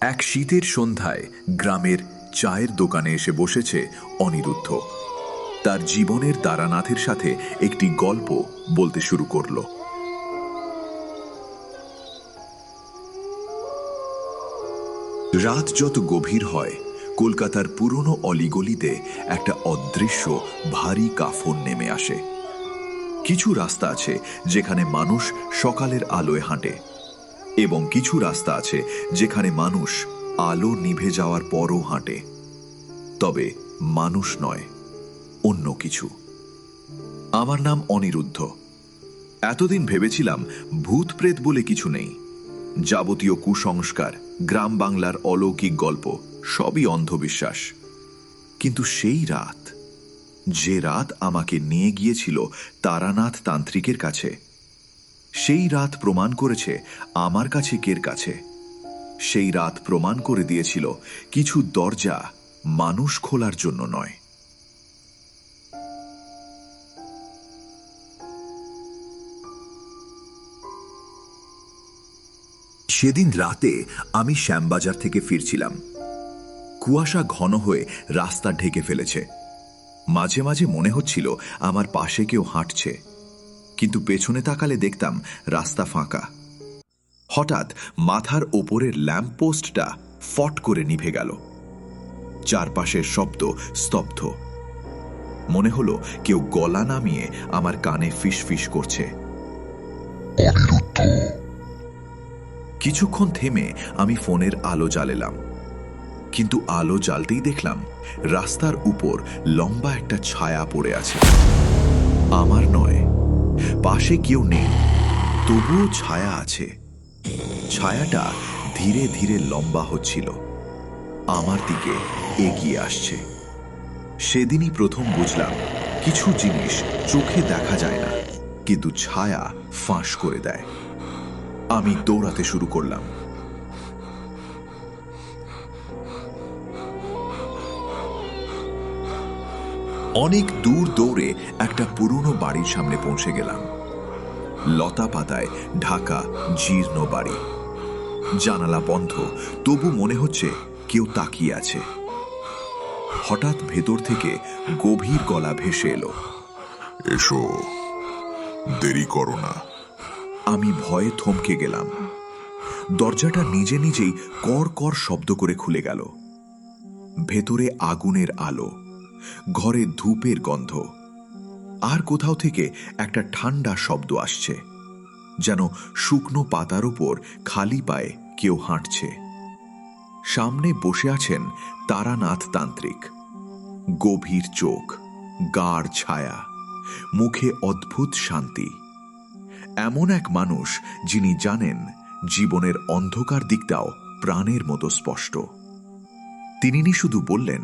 এক শীতের সন্ধ্যায় গ্রামের চায়ের দোকানে এসে বসেছে অনিরুদ্ধ। তার জীবনের তারানাথের সাথে একটি গল্প বলতে শুরু করল। রাত যত গভীর হয়, কলকাতার পুরনো অলিগলিতে একটা অদৃশ্য, ভারী কাফন নেমে আসে। কিছু রাস্তা আছে যেখানে মানুষ সকালের আলোয় হাঁটে। এবং কিছু রাস্তা আছে যেখানে মানুষ আলো নিভে যাওয়ার পরও হাঁটে। তবে মানুষ নয়, অন্য কিছু। আমার নাম অনিরুদ্ধ। এতদিন ভেবেছিলাম ভূত প্রেত বলে কিছু নেই। যাবতীয় কুসংস্কার, গ্রাম বাংলার অলৌকিক গল্প, সবই অন্ধবিশ্বাস। কিন্তু সেই রাত, যে রাত আমাকে নিয়ে গিয়েছিল তারানাথ তান্ত্রিকের কাছে সেই রাত প্রমাণ করেছে আমার কাছে কের কাছে। সেই রাত প্রমাণ করে দিয়েছিল কিছু দরজা মানুষ খোলার জন্য নয়। সেদিন রাতে আমি শ্যামবাজার থেকে ফিরছিলাম। কুয়াশা ঘন হয়ে রাস্তা ঢেকে ফেলেছে। মাঝে মাঝে মনে হচ্ছিল আমার পাশে কেউ হাঁটছে। কিন্তু পেছনে তাকালে দেখতাম রাস্তা ফাঁকা। হঠাৎ মাথার ওপরের ল্যাম্পপোস্টটা ফট করে নিভে গেল। চারপাশের শব্দ স্তব্ধ। মনে হলো কেউ গলা নামিয়ে আমার কানে ফিসফিস করছে। কিছুক্ষণ থেমে আমি ফোনের আলো জ্বালেলাম। কিন্তু আলো জ্বালতেই দেখলাম রাস্তার উপর লম্বা একটা ছায়া পড়ে আছে। আমার নয় পাশে কেউ নেই। তবুও ছায়া আছে। ছায়াটা ধীরে ধীরে লম্বা হচ্ছিল। আমার দিকে এগিয়ে আসছে। সেদিনই প্রথম বুঝলাম, কিছু জিনিস চোখে দেখা যায় না, কিন্তু ছায়া ফাঁস করে দেয়। আমি দৌড়াতে শুরু করলাম। অনেক দূর দৌড়ে একটা পুরনো বাড়ির সামনে পৌঁছে গেলাম। লতা পাতায় ঢাকা জীর্ণ বাড়ি। জানালা বন্ধ তবু মনে হচ্ছে কেউ তাকিয়ে আছে। হঠাৎ ভেতর থেকে গভীর গলা ভেসে এলো। এসো দেরি করো না। আমি ভয়ে থমকে গেলাম। দরজাটা নিজে নিজেই কর কর শব্দ করে খুলে গেল। ভেতরে আগুনের আলো। ঘরে ধূপের গন্ধ। আর কোথাও থেকে একটা ঠান্ডা শব্দ আসছে, যেন শুকনো পাতার উপর খালি পায়ে কেউ হাঁটছে। সামনে বসে আছেন তারানাথ তান্ত্রিক। গভীর চোখ, গাঢ় ছায়া, মুখে অদ্ভুত শান্তি। এমন এক মানুষ যিনি জানেন জীবনের অন্ধকার দিকটাও প্রাণের মতো স্পষ্ট। তিনি শুধু বললেন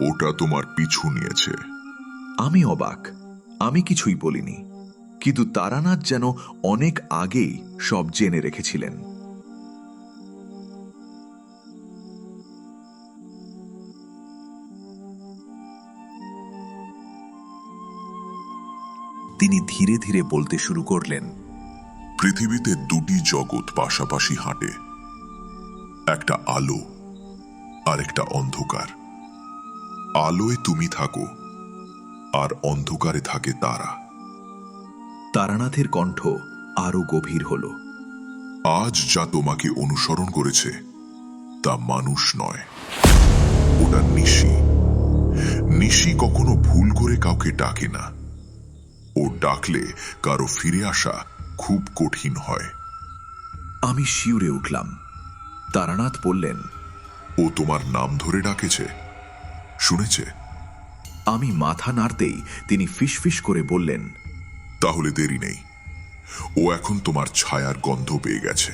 ওটা তোমার পিছু নিয়েছে। আমি অবাক। আমি কিছুই বলিনি। কিন্তু তারানাথ যেন অনেক আগেই সব জেনে রেখেছিলেন। তিনি ধীরে ধীরে বলতে শুরু করলেন পৃথিবীতে দুটি জগৎ পাশাপাশি হাঁটে। একটা আলো আর একটা অন্ধকার। আলোয় তুমি থাকো আর অন্ধকারে থাকে তারা। তারানাথের কণ্ঠ আরও গভীর হল। আজ যা তোমাকে অনুসরণ করেছে তা মানুষ নয় ওটা নিশি। নিশি কখনো ভুল করে কাউকে ডাকে না। ও ডাকলে কারও ফিরে আসা খুব কঠিন হয়। আমি শিউরে উঠলাম। তারানাথ বললেন ও তোমার নাম ধরে ডাকেছে? শুনেছে? আমি মাথা নাড়তেই তিনি ফিসফিস করে বললেন তাহলে দেরি নেই। ও এখন তোমার ছায়ার গন্ধ পেয়ে গেছে।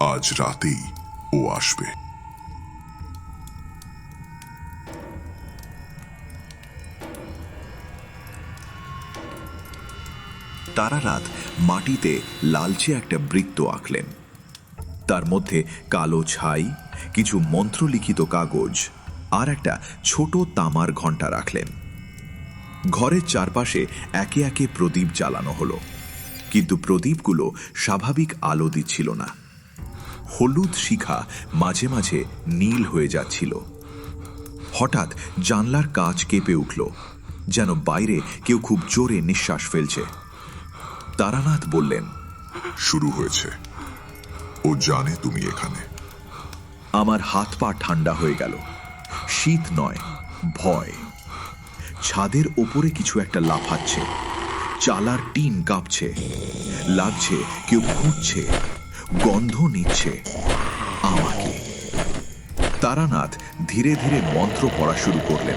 আজ রাতেই ও আসবে। তারানাথ মাটিতে লালচে একটা বৃত্ত আঁকলেন। তার মধ্যে কালো ছাই কিছু মন্ত্রলিখিত কাগজ আর একটা ছোট তামার ঘণ্টা রাখলেন। ঘরের চারপাশে একে একে প্রদীপ জ্বালানো হলো। কিন্তু প্রদীপগুলো স্বাভাবিক আলো দিচ্ছিল না। হলুদ শিখা মাঝে মাঝে নীল হয়ে যাচ্ছিল। হঠাৎ জানলার কাজ কেঁপে উঠল যেন বাইরে কেউ খুব জোরে নিঃশ্বাস ফেলছে। তারানাথ বললেন শুরু হয়েছে। ও জানে তুমি এখানে। আমার হাত পা ঠান্ডা হয়ে গেল। শীত নয়, ভয়। ছাদের ওপরে কিছু একটা লাফাচ্ছে। চালার টিন কাঁপছে। লাগছে কেউ খুঁজছে। গন্ধ নিচ্ছে আমাকে। তারানাথ ধীরে ধীরে মন্ত্র পড়া শুরু করলেন।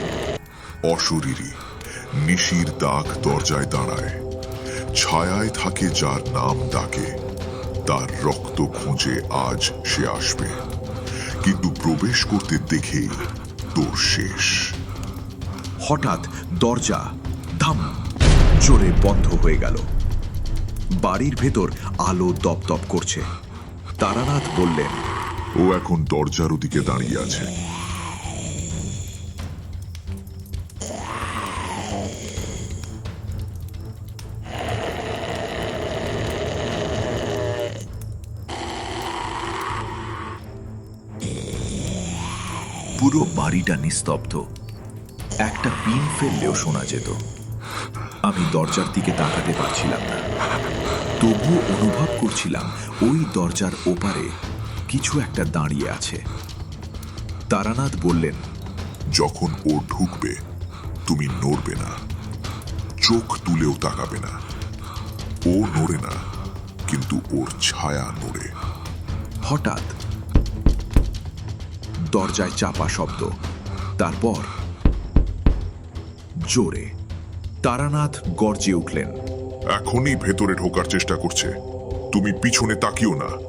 অশরীরী, নিশির দাগ দরজায় দাঁড়ায়। ছায়ায় থাকে যার নাম ডাকে। তার রক্ত খুঁজে আজ সে আসবে। কিন্তু প্রবেশ করতে দেখেই শেষ। হঠাৎ দরজা ধাম জোরে বন্ধ হয়ে গেল। বাড়ির ভেতর আলো দপদপ করছে। তারানাথ বললেন, ও এখন দরজার ওদিকে দাঁড়িয়ে আছে। পুরো বাড়িটা নিস্তব্ধ। একটা পিন ফেললেও শোনা যেত। আমি দরজার দিকে তাকাতে পারছিলাম না। তবুও অনুভব করছিলাম ওই দরজার ওপারে কিছু একটা দাঁড়িয়ে আছে। তারানাথ বললেন যখন ও ঢুকবে তুমি নড়বে না। চোখ তুলেও তাকাবে না। ও নড়ে না কিন্তু ওর ছায়া নড়ে। হঠাৎ দরজায় চাপা শব্দ। তারপর জোরে তারানাথ গর্জে উঠলেন। এখনই ভেতরে ঢোকার চেষ্টা করছে। তুমি পিছনে তাকিও না।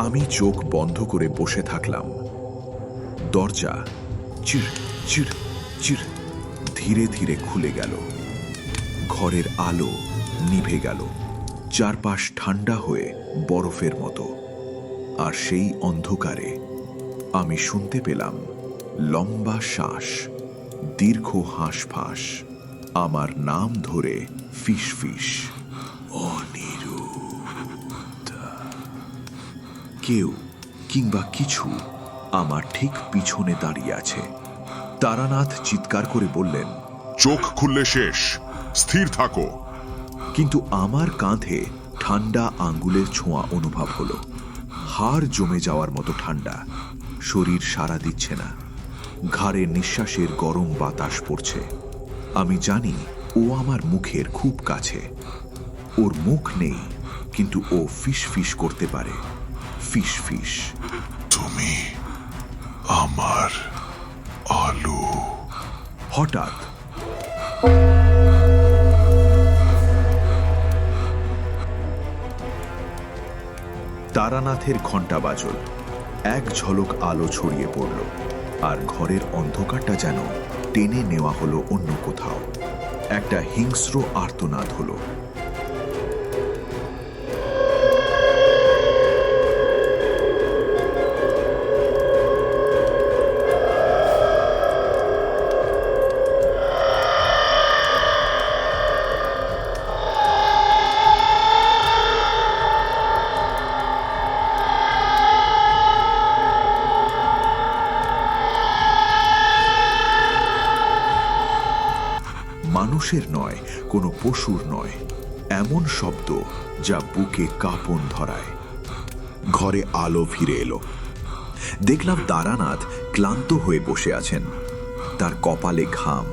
আমি চোখ বন্ধ করে বসে থাকলাম। দরজা চির চির চির ধীরে ধীরে খুলে গেল। ঘরের আলো নিভে গেল। চারপাশ ঠান্ডা হয়ে বরফের মতো। আর সেই অন্ধকারে আমি শুনতে পেলাম লম্বা শ্বাস দীর্ঘ হাঁসফাঁস আমার নাম ধরে ফিস ফিস কেউ কিংবা কিছু আমার ঠিক পিছনে দাঁড়িয়ে আছে। তারানাথ চিৎকার করে বললেন চোখ খুললে শেষ স্থির থাকো। কিন্তু আমার কাঁধে ঠান্ডা আঙ্গুলের ছোঁয়া অনুভব হলো। হাড় জমে যাওয়ার মতো ঠান্ডা। শরীর সাড়া দিচ্ছে না। ঘাড়ে নিঃশ্বাসের গরম বাতাস পড়ছে। আমি জানি ও আমার মুখের খুব কাছে। ওর মুখ নেই কিন্তু ও ফিস ফিস করতে পারে। ফিস ফিস। তুমি আমার আলো। হঠাৎ তারানাথের ঘণ্টা বাজল। এক ঝলক আলো ছড়িয়ে পড়ল, আর ঘরের অন্ধকারটা যেন টেনে নেওয়া হলো অন্য কোথাও। একটা হিংস্র আর্তনাদ হলো। মানুষের নয় কোনো পশুর নয়। এমন শব্দ যা বুকে কাঁপন ধরায়। ঘরে আলো ফিরে এলো। দেখলাম তারানাথ ক্লান্ত হয়ে বসে আছেন। তার কপালে ঘাম।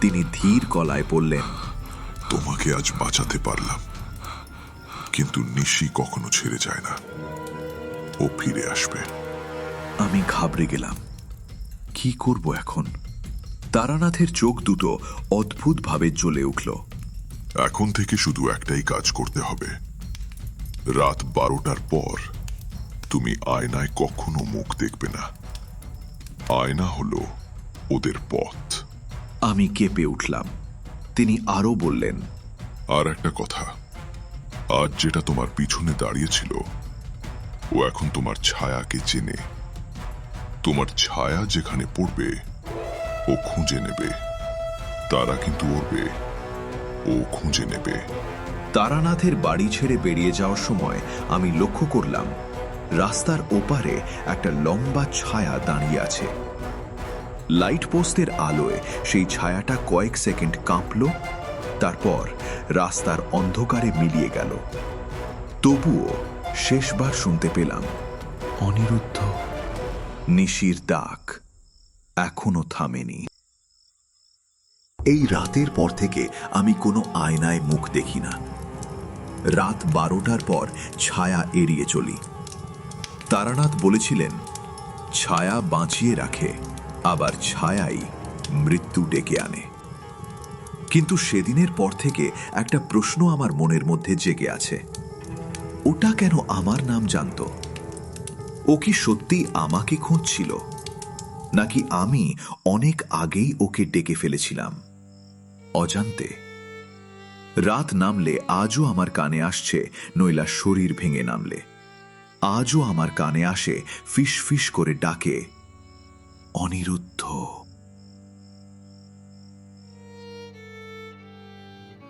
তিনি ধীর গলায় বললেন তোমাকে আজ বাঁচাতে পারলাম। কিন্তু নিশি কখনো ছেড়ে যায় না। ও ফিরে আসবে। আমি ঘাবড়ে গেলাম। কি করব এখন? তারানাথের চোখ দুটো অদ্ভুতভাবে জ্বলে উঠল। এখন থেকে শুধু একটাই কাজ করতে হবে। রাত বারোটার পর তুমি আয়নায় কখনো মুখ দেখবে না। আয়না হলো ওদের পথ। আমি কেঁপে উঠলাম। তিনি আরও বললেন আর একটা কথা আজ যেটা তোমার পিছনে দাঁড়িয়েছিল ও এখন তোমার ছায়াকে চেনে। তোমার ছায়া যেখানে পড়বে ও খুঁজে নেবে। তারা কিন্তু উড়বে ও খুঁজে নেবে। তারানাথের বাড়ি ছেড়ে বেরিয়ে যাওয়ার সময় আমি লক্ষ্য করলাম, রাস্তার ওপারে একটা লম্বা ছায়া দাঁড়িয়ে আছে। লাইট পোস্টের আলোয় সেই ছায়াটা কয়েক সেকেন্ড কাঁপল, তারপর রাস্তার অন্ধকারে মিলিয়ে গেল। তবুও শেষবার শুনতে পেলাম, অনিরুদ্ধ, নিশির ডাক এখনও থামেনি। এই রাতের পর থেকে আমি কোনো আয়নায় মুখ দেখি না। রাত বারোটার পর ছায়া এড়িয়ে চলি। তারানাথ বলেছিলেন, ছায়া বাঁচিয়ে রাখে, আবার ছায়াই মৃত্যু ডেকে আনে। কিন্তু সেদিনের পর থেকে একটা প্রশ্ন আমার মনের মধ্যে জেগে আছে। ওটা কেন আমার নাম জানত? ও কি সত্যি আমাকে খুঁজছিল? নাকি আমি অনেক আগেই ওকে ডেকে ফেলেছিলাম? অজান্তে। রাত নামলে আজও আমার কানে আসছে, নইলা শরীর ভেঙে নামলে। আজও আমার কানে আসে, ফিস ফিস করে ডাকে, অনিরুদ্ধ।